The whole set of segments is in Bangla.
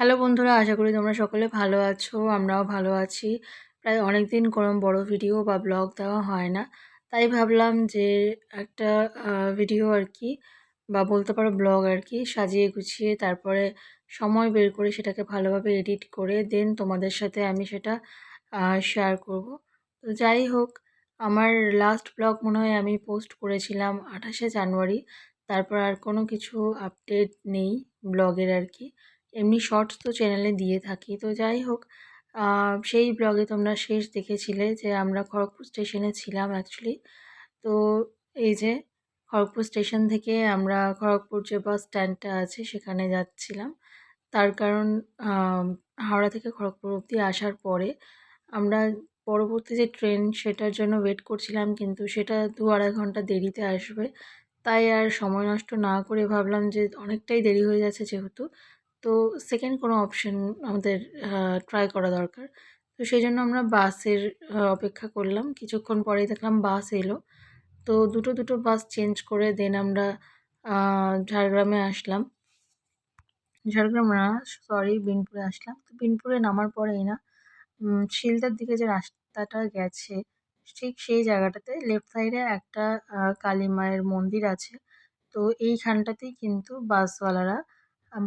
হ্যালো বন্ধুরা, আশা করি তোমরা সকলে ভালো আছো, আমরাও ভালো আছি। প্রায় অনেক দিন কোনো বড় ভিডিও বা ব্লগ দেওয়া হয় না। তাই ভাবলাম যে একটা ভিডিও আর কি, বা বলতে পারো ব্লগ আর কি, সাজিয়ে গুছিয়ে তারপরে সময় বের করে সেটাকে ভালোভাবে এডিট করে দেন তোমাদের সাথে আমি সেটা শেয়ার করব। তো যাই হোক, আমার লাস্ট ব্লগ মনে হয় আমি পোস্ট করেছিলাম আঠাশে জানুয়ারি, তারপর আর কোনো কিছু আপডেট নেই ব্লগের আর কি। এমনি শর্টস তো চ্যানেলে দিয়ে থাকি। তো যাই হোক সেই ব্লগে তোমরা শেষ দেখেছিলে যে আমরা খড়গপুর স্টেশনে ছিলাম অ্যাকচুয়ালি তো এই যে খড়গপুর স্টেশন থেকে আমরা খড়গপুর যে বাস স্ট্যান্ডটা আছে সেখানে যাচ্ছিলাম। তার কারণ হাওড়া থেকে খড়গপুর অবধি আসার পরে আমরা পরবর্তী যে ট্রেন সেটার জন্য ওয়েট করছিলাম কিন্তু সেটা দু আড়াই ঘণ্টা দেরিতে আসবে। তাই আর সময় নষ্ট না করে ভাবলাম যে অনেকটাই দেরি হয়ে যাচ্ছে যেহেতু। তো সেকেন্ড কোনো অপশন আমাদের ট্রাই করা দরকার। তো সেই জন্য আমরা বাসের অপেক্ষা করলাম। কিছুক্ষণ পরেই দেখলাম বাস এলো। তো দুটো দুটো বাস চেঞ্জ করে দেন আমরা ঝাড়গ্রামে আসলাম। ঝাড়গ্রাম না সরি বিনপুরে আসলাম। তো বিনপুরে নামার পরেই না শিলদার দিকে যে রাস্তাটা গেছে, ঠিক সেই জায়গাটাতে লেফট সাইডে একটা কালী মায়ের মন্দির আছে। তো এইখানটাতেই কিন্তু বাসওয়ালারা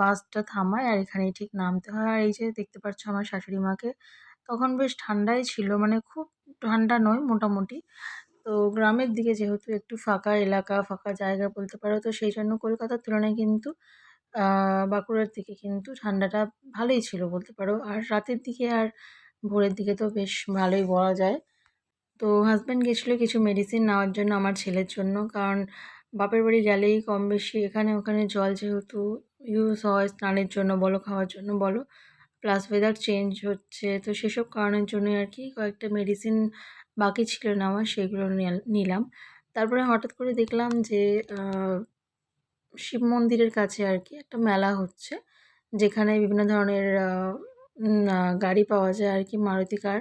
বাসটা থামায় আর এখানেই ঠিক নামতে হয়। আর এই যে দেখতে পাচ্ছ আমার শাশুড়ি মাকে, তখন বেশ ঠান্ডাই ছিল মানে খুব ঠান্ডা নয় মোটামুটি। তো গ্রামের দিকে যেহেতু একটু ফাঁকা এলাকা, ফাঁকা জায়গা বলতে পারো, তো সেই জন্য কলকাতার তুলনায় কিন্তু বাঁকুড়ার দিকে কিন্তু ঠান্ডাটা ভালোই ছিল বলতে পারো। আর রাতের দিকে আর ভোরের দিকে তো বেশ ভালোই বলা যায়। তো হাজব্যান্ড গেছিল কিছু মেডিসিন নেওয়ার জন্য আমার ছেলের জন্য, কারণ বাপের বাড়ি গেলেই কম বেশি এখানে ওখানে জল যেহেতু ইউজ হয় স্নানের জন্য বলো, খাওয়ার জন্য বলো। প্লাস ওয়েদার চেঞ্জ হচ্ছে, তো সেসব কারণের জন্য আর কি কয়েকটা মেডিসিন বাকি ছিল না আমার, সেগুলো নিলাম। তারপরে হঠাৎ করে দেখলাম যে শিব মন্দিরের কাছে আর কি একটা মেলা হচ্ছে, যেখানে বিভিন্ন ধরনের গাড়ি পাওয়া যায় আর কি মারুতি কার।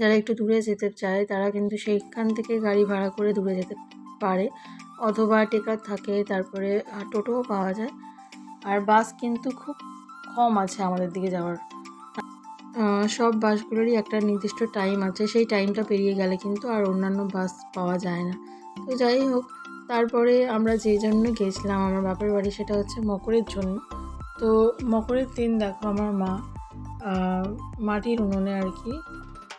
যারা একটু দূরে যেতে চায়, তারা কিন্তু সেইখান থেকে গাড়ি ভাড়া করে দূরে যেতে পারে। অথবা টেকার থাকে, তারপরে টোটোও পাওয়া যায়। আর বাস কিন্তু খুব কম আছে আমাদের দিকে যাওয়ার। সব বাসগুলোরই একটা নির্দিষ্ট টাইম আছে, সেই টাইমটা পেরিয়ে গেলে কিন্তু আর অন্যান্য বাস পাওয়া যায় না। তো যাই হোক, তারপরে আমরা যে জন্য গেছিলাম আমার বাপের বাড়ি সেটা হচ্ছে মকরের জন্য। তো মকরের দিন দেখো আমার মা মাটির উনুনে আর কি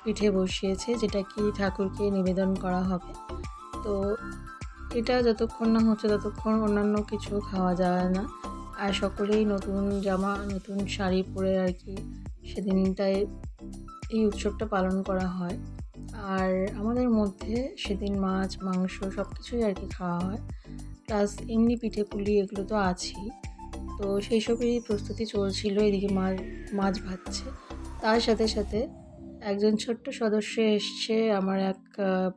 পিঠে বসিয়েছে, যেটা কি ঠাকুরকে নিবেদন করা হবে। তো এটা যতক্ষণ না হচ্ছে ততক্ষণ অন্যান্য কিছু খাওয়া যায় না। আর সকলেই নতুন জামা, নতুন শাড়ি পরে আর কি সেদিনটায় এই উৎসবটা পালন করা হয়। আর আমাদের মধ্যে সেদিন মাছ, মাংস সব কিছুই আর কি খাওয়া হয়। প্লাস এমনি পিঠে পুলি এগুলো তো আছেই। তো সেই সবেরই প্রস্তুতি চলছিল, এদিকে মাছ মাছ ভাজছে। তার সাথে সাথে একজন ছোট্ট সদস্য এসছে, আমার এক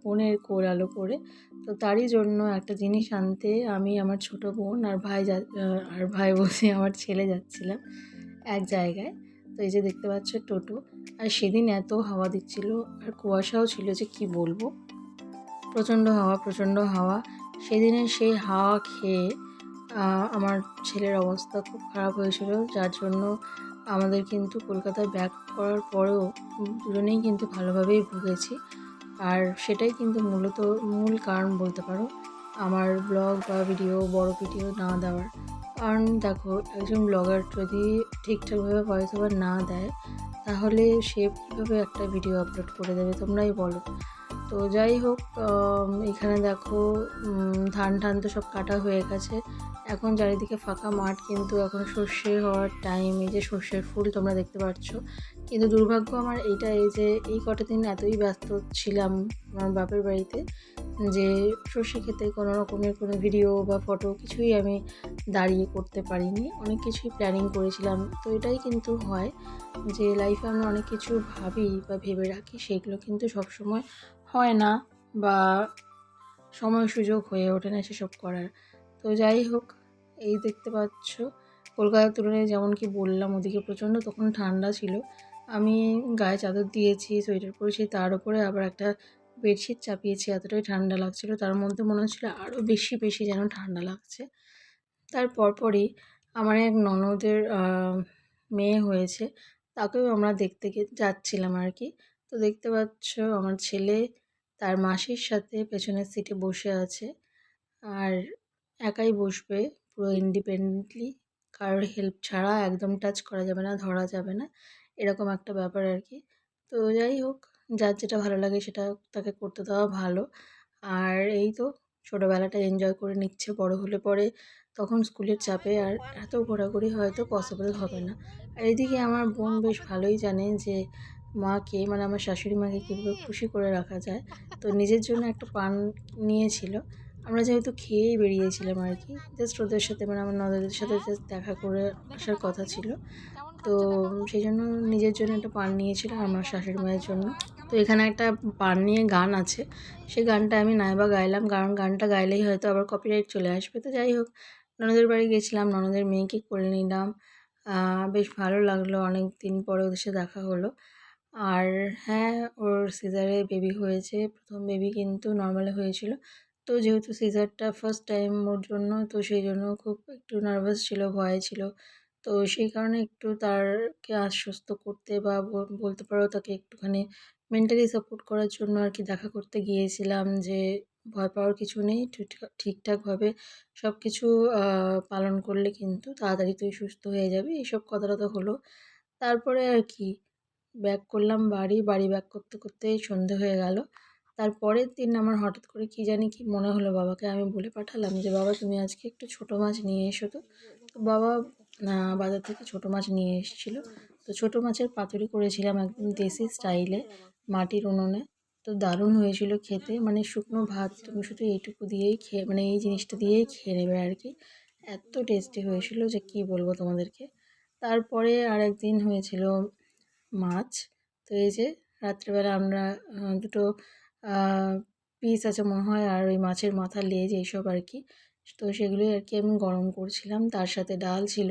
বোনের কোল আলো করে তো তারই জন্য একটা জিনিস আনতে আমি আমার ছোট বোন আর ভাই আর ভাই বসে আমার ছেলে যাচ্ছিলাম এক জায়গায়। তো এই যে দেখতে পাচ্ছ টোটো। আর সেদিন এত হাওয়া দিচ্ছিল আর কুয়াশাও ছিল যে কি বলব। প্রচণ্ড হাওয়া প্রচণ্ড হাওয়া। সেদিনে সেই হাওয়া খেয়ে আমার ছেলের অবস্থা খুব খারাপ হয়েছিল। যার জন্য আমাদের কিন্তু কলকাতায় ব্যাক করার পরেও দুজনেই কিন্তু ভালোভাবেই ভুগেছি। আর সেটাই কিন্তু মূলত মূল কারণ বলতে পারো আমার ব্লগ বা ভিডিও বড় ভিডিও না দেওয়ার। কারণ দেখো, একজন ব্লগার যদি ঠিকঠাকভাবে ভয়েস ওভার না দেয়, তাহলে সে কীভাবে একটা ভিডিও আপলোড করে দেবে তোমরাই বলো। তো যাই হোক এখানে দেখো ধান টান তো সব কাটা হয়ে গেছে। এখন চারিদিকে ফাঁকা মাঠ, কিন্তু এখন সর্ষে হওয়ার টাইম এই যে সর্ষের ফুল তোমরা দেখতে পাচ্ছ। কিন্তু দুর্ভাগ্য আমার এইটা এই যে এই কটা দিন এতই ব্যস্ত ছিলাম আমার বাপের বাড়িতে যে সর্ষে খেতে কোনো রকমের কোনো ভিডিও বা ফটো কিছুই আমি দাঁড়িয়ে করতে পারিনি। অনেক কিছুই প্ল্যানিং করেছিলাম। তো এটাই কিন্তু হয় যে লাইফে আমরা অনেক কিছু ভাবি বা ভেবে রাখি, সেগুলো কিন্তু সবসময় হয় না বা সময় সুযোগ হয়ে ওঠে না সেসব করার। তো যাই হোক, এই দেখতে পাচ্ছ, কলকাতার তুলনায় যেমন কি বললাম ওদিকে প্রচণ্ড তখন ঠান্ডা ছিল। আমি গায়ে চাদর দিয়েছি, সোয়েটার পরেছি, তার উপরে আবার একটা বেডশিট চাপিয়েছি, এতটাই ঠান্ডা লাগছিল। তার মধ্যে মনে হচ্ছিল আরও বেশি বেশি যেন ঠান্ডা লাগছে। তার পরপরই আমার এক ননদের মেয়ে হয়েছে, তাকেও আমরা দেখতে যাচ্ছিলাম আর কি। তো দেখতে পাচ্ছ আমার ছেলে তার মাসির সাথে পেছনের সিটে বসে আছে আর একাই বসবে পুরো ইন্ডিপেন্ডেন্টলি কারোর হেল্প ছাড়া একদম টাচ করা যাবে না, ধরা যাবে না। এরকম একটা ব্যাপার আর কি তো যাই হোক, যার যেটা ভালো লাগে সেটা তাকে করতে দেওয়া ভালো। আর এই তো ছোটোবেলাটা এনজয় করে নিচ্ছে, বড় হলে পরে তখন স্কুলের চাপে আর এত ঘোরাঘুরি হয়তো পসিবল হবে না। আর এদিকে আমার বোন বেশ ভালোই জানে যে মাকে মানে আমার শাশুড়ি মাকে কীভাবে খুশি করে রাখা যায়। তো নিজের জন্য একটা পান নিয়েছিল। আমরা যেহেতু খেয়েই বেরিয়েছিলাম আর কি জাস্ট ওদের সাথে মানে আমার ননদের সাথে জাস্ট দেখা করে আসার কথা ছিল। তো সেই জন্য নিজের জন্য একটা পান নিয়েছিলাম আমার শাশুড়ি মায়ের জন্য। তো এখানে একটা পান নিয়ে গান আছে। সেই গানটা আমি নাইবা গাইলাম, কারণ গানটা গাইলেই হয়তো আবার কপিরাইট চলে আসবে। তো যাই হোক, ননদের বাড়ি গেছিলাম, ননদের মেয়েকে করে নিলাম। বেশ ভালো লাগল অনেক দিন পরে ওদের সাথে দেখা হলো। আর হ্যাঁ ওর সিজারে বেবি হয়েছে, প্রথম বেবি কিন্তু নর্মালে হয়েছিল। তো যেহেতু সিজারটা ফার্স্ট টাইম ওর জন্য, তো সেই জন্য খুব একটু নার্ভাস ছিল, ভয় ছিল। তো সেই কারণে একটু তারকে আশ্বস্ত করতে বা বলতে পারো তাকে একটুখানি মেন্টালি সাপোর্ট করার জন্য আর কি দেখা করতে গিয়েছিলাম যে, ভয় পাওয়ার কিছু নেই ঠিকঠাক ঠিকঠাকভাবে সব কিছু পালন করলে কিন্তু তাড়াতাড়ি তুই সুস্থ হয়ে যাবি এইসব কথাটা তো হলো। তারপরে আর কি ব্যাক করলাম বাড়ি বাড়ি ব্যাক করতে করতেই সন্ধে হয়ে গেল। তারপরের দিন আমার হঠাৎ করে কি জানি কি মনে হলো বাবাকে, আমি বলে পাঠালাম যে, বাবা তুমি আজকে একটু ছোটো মাছ নিয়ে এসো তো। তো বাবা বাজার থেকে ছোটো মাছ নিয়ে এসেছিল। তো ছোটো মাছের পাতুরি করেছিলাম একদম দেশি স্টাইলে, মাটির উনুনে। তো দারুণ হয়েছিল খেতে। মানে শুকনো ভাত তুমি শুধু এইটুকু দিয়েই খেয়ে মানে এই জিনিসটা দিয়েই খেয়ে নেবে আর কি। এত টেস্টি হয়েছিল যে কি বলব তোমাদেরকে। তারপরে আর একদিন হয়েছিল মাছ। তো এই যে রাত্রেবেলা আমরা দুটো পিস আছে মনে হয়, আর ওই মাছের মাথা লেজ এইসব আর কি। তো সেগুলোই আর কি আমি গরম করছিলাম। তার সাথে ডাল ছিল,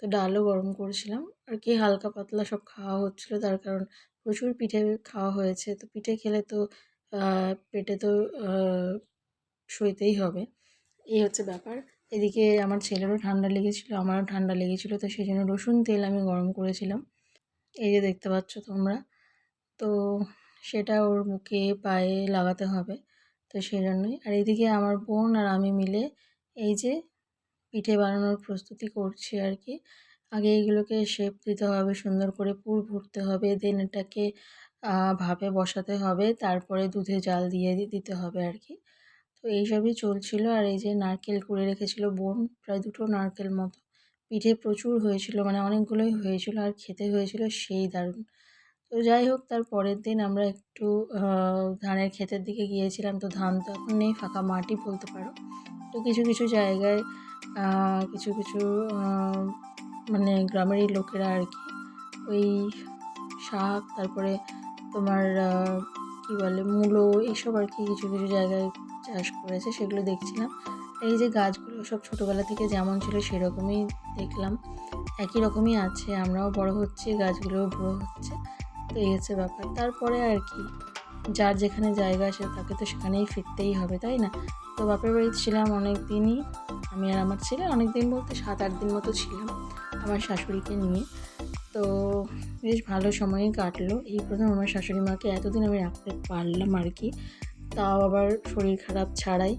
তো ডালও গরম করছিলাম। আর কি হালকা পাতলা সব খাওয়া হচ্ছিল, তার কারণ প্রচুর পিঠে খাওয়া হয়েছে। তো পিঠে খেলে তো পেটে তো সইতেই হবে। এই হচ্ছে ব্যাপার। এদিকে আমার ছেলেরও ঠান্ডা লেগেছিলো, আমারও ঠান্ডা লেগেছিলো, তো সেই জন্য রসুন তেল আমি গরম করেছিলাম। এই যে দেখতে পাচ্ছ তোমরা। তো সেটা ওর মুখে, পায়ে লাগাতে হবে, তো সেই জন্যই আর এদিকে আমার বোন আর আমি মিলে এই যে পিঠে বানানোর প্রস্তুতি করছি আর কি। আগে এইগুলোকে শেপ দিতে হবে, সুন্দর করে পুর ভরতে হবে দেন এটাকে ভাপে বসাতে হবে, তারপরে দুধে জাল দিয়ে দিতে হবে আর কি। তো এইসবই চলছিল আর এই যে নারকেল কুড়ে রেখেছিল বোন, প্রায় দুটো নারকেল মতো। পিঠে প্রচুর হয়েছিল মানে অনেকগুলোই হয়েছিল আর খেতে হয়েছিল সেই দারুণ। তো যাই হোক, তার পরের দিন আমরা একটু ধানের ক্ষেতের দিকে গিয়েছিলাম। তো ধান তো এখন নেই, ফাঁকা মাটি বলতে পারো। তো কিছু কিছু জায়গায় কিছু কিছু মানে গ্রামেরই লোকেরা আর কি, ওই শাক, তারপরে তোমার কী বলে, মূলো, এইসব আর কি কিছু কিছু জায়গায় চাষ করেছে, সেগুলো দেখছিলাম। এই যে গাছগুলো সব ছোটোবেলা থেকে যেমন ছিল সেরকমই দেখলাম। একই রকমই আছে, আমরাও বড় হচ্ছি, গাছগুলোও বড় হচ্ছে। তো এই হচ্ছে ব্যাপার। তারপরে আর কি, যার যেখানে জায়গা আছে তাকে তো সেখানেই ফিরতেই হবে, তাই না? তো বাপের বাড়িতে ছিলাম অনেক দিনই, আমি আর আমার ছেলে অনেক দিন বলতে সাত আট দিন মতো ছিলাম আমার শাশুড়িকে নিয়ে। তো বেশ ভালো সময়ই কাটলো। এই প্রথম আমার শাশুড়ি মাকে এতদিন আমি রাখতে পারলাম আর কি, তাও আবার শরীর খারাপ ছাড়াই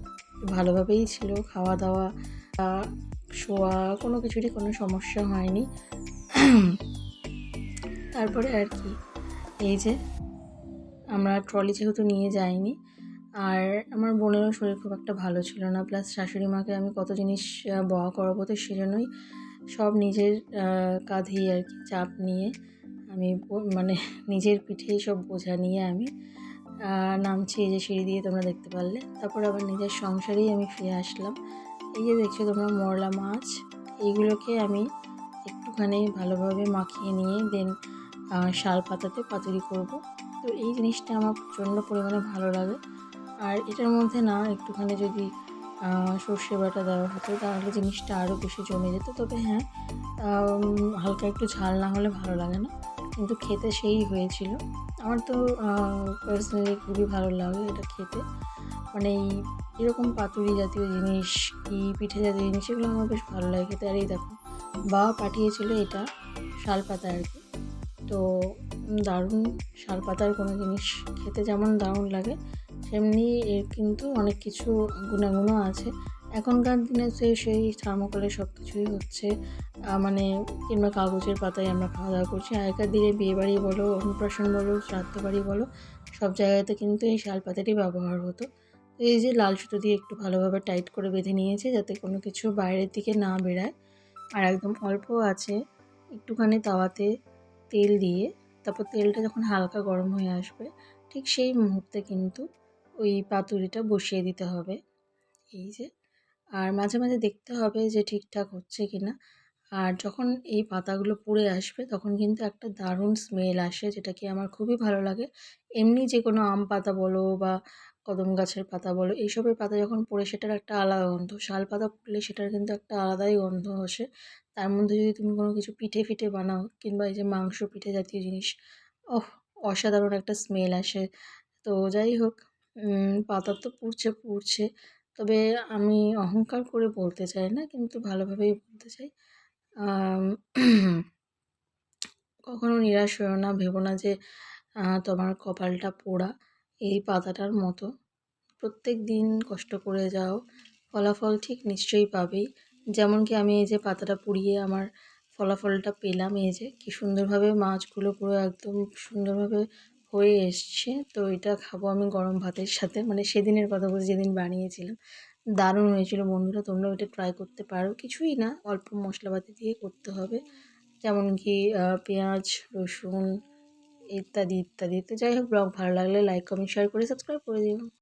ভালোভাবেই ছিল খাওয়া দাওয়া শোয়া, কোনো কিছুরই কোনো সমস্যা হয়নি। তারপরে আর কি এই যে, আমরা ট্রলি যেহেতু নিয়ে যাইনি, আর আমার বোনেরও শরীর খুব একটা ভালো ছিল না প্লাস শাশুড়ি মাকে আমি কত জিনিস বহা করাবো তো সেজন্যই সব নিজের কাঁধেই আর কি চাপ নিয়ে আমি মানে নিজের পিঠেই সব বোঝা নিয়ে আমি নামছি এই যে সিঁড়ি দিয়ে তোমরা দেখতে পারলে। তারপর আবার নিজের সংসারেই আমি ফিরে আসলাম। এই যে দেখছ তোমরা মরলা মাছ, এইগুলোকে আমি একটুখানি ভালোভাবে মাখিয়ে নিয়ে দেন শাল পাতাতে পাতুরি করব। তো এই জিনিসটা আমার প্রচণ্ড পরিমাণে ভালো লাগে। আর এটার মধ্যে না একটুখানি যদি সর্ষে বাটা দেওয়া হতো, তাহলে জিনিসটা আরও বেশি জমে যেত। তবে হ্যাঁ হালকা একটু ঝাল না হলে ভালো লাগে না। কিন্তু খেতে সেই হয়েছিল। আমার তো পার্সোনালি খুবই ভালো লাগে এটা খেতে। মানে এই এরকম পাতুরি জাতীয় জিনিস, কি পিঠে জাতীয় জিনিস, এগুলো আমার বেশ ভালো লাগে খেতে। আর এই দেখো, বাবা পাঠিয়েছিল এটা, শাল পাতা আর কি। তো দারুণ শাল পাতার কোনো জিনিস খেতে যেমন দারুণ লাগে, তেমনি এর কিন্তু অনেক কিছু গুণাগুণও আছে। এখনকার দিনে সে সেই থার্মোকলে সব কিছুই হচ্ছে মানে কিংবা কাগজের পাতায় আমরা খাওয়া দাওয়া করছি। আগেকার দিনে বিয়েবাড়ি বলো অন্নপ্রাশন বলো, শ্রাদ্ধ বাড়ি বলো, সব জায়গাতে কিন্তু এই শাল পাতাটি ব্যবহার হতো। এই যে লাল সুতো দিয়ে একটু ভালোভাবে টাইট করে বেঁধে নিয়েছে যাতে কোনো কিছু বাইরের দিকে না বেরায়। আর একদম অল্প আছে, একটুখানি তাওয়াতে তেল দিয়ে তারপর তেলটা যখন হালকা গরম হয়ে আসবে, ঠিক সেই মুহূর্তে কিন্তু ওই পাতুরিটা বসিয়ে দিতে হবে। এই যে, আর মাঝে মাঝে দেখতে হবে যে ঠিকঠাক হচ্ছে কি না আর যখন এই পাতাগুলো পুড়ে আসবে, তখন কিন্তু একটা দারুণ স্মেল আসে, যেটা কি আমার খুবই ভালো লাগে। এমনি যে কোনো আম পাতা বলো বা কদম গাছের পাতা বলো, এইসবের পাতা যখন পড়ে সেটার একটা আলাদা গন্ধ। শাল পাতা পড়লে সেটার কিন্তু একটা আলাদাই গন্ধ আসে। তার মধ্যে যদি তুমি কোনো কিছু পিঠে ফিঠে বানাও কিংবা এই যে মাংস পিঠে জাতীয় জিনিস, ওহ, অসাধারণ একটা স্মেল আসে। তো যাই হোক পাতা তো পুড়ছে পুড়ছে। তবে আমি অহংকার করে বলতে চাই না, কিন্তু ভালোভাবেই বলতে চাই। কখনো নিরাশ হয়েও না, ভেবো না যে তোমার কপালটা পোড়া এই পাতাটার মতো। প্রত্যেক দিন কষ্ট করে যাও, ফলাফল ঠিক নিশ্চয়ই পাবেই। যেমন কি আমি এই যে পাতাটা পুড়িয়ে আমার ফলাফলটা পেলাম, এই যে কী সুন্দরভাবে মাছগুলো পুরো একদম সুন্দরভাবে হয়ে এসছে। তো এটা খাব আমি গরম ভাতের সাথে। মানে সেদিনের কথা বলছি, যেদিন বানিয়েছিলাম। দারুণ হয়েছিল বন্ধুরা তোমরা ওইটা ট্রাই করতে পারো। কিছুই না, অল্প মশলাপাতি দিয়ে করতে হবে। যেমন কি পেঁয়াজ, রসুন, ইত্যাদি ইত্যাদি। তো যাই হোক, ব্লগ ভালো লাগলে লাইক কমেন্ট শেয়ার করে সাবস্ক্রাইব করে দিও।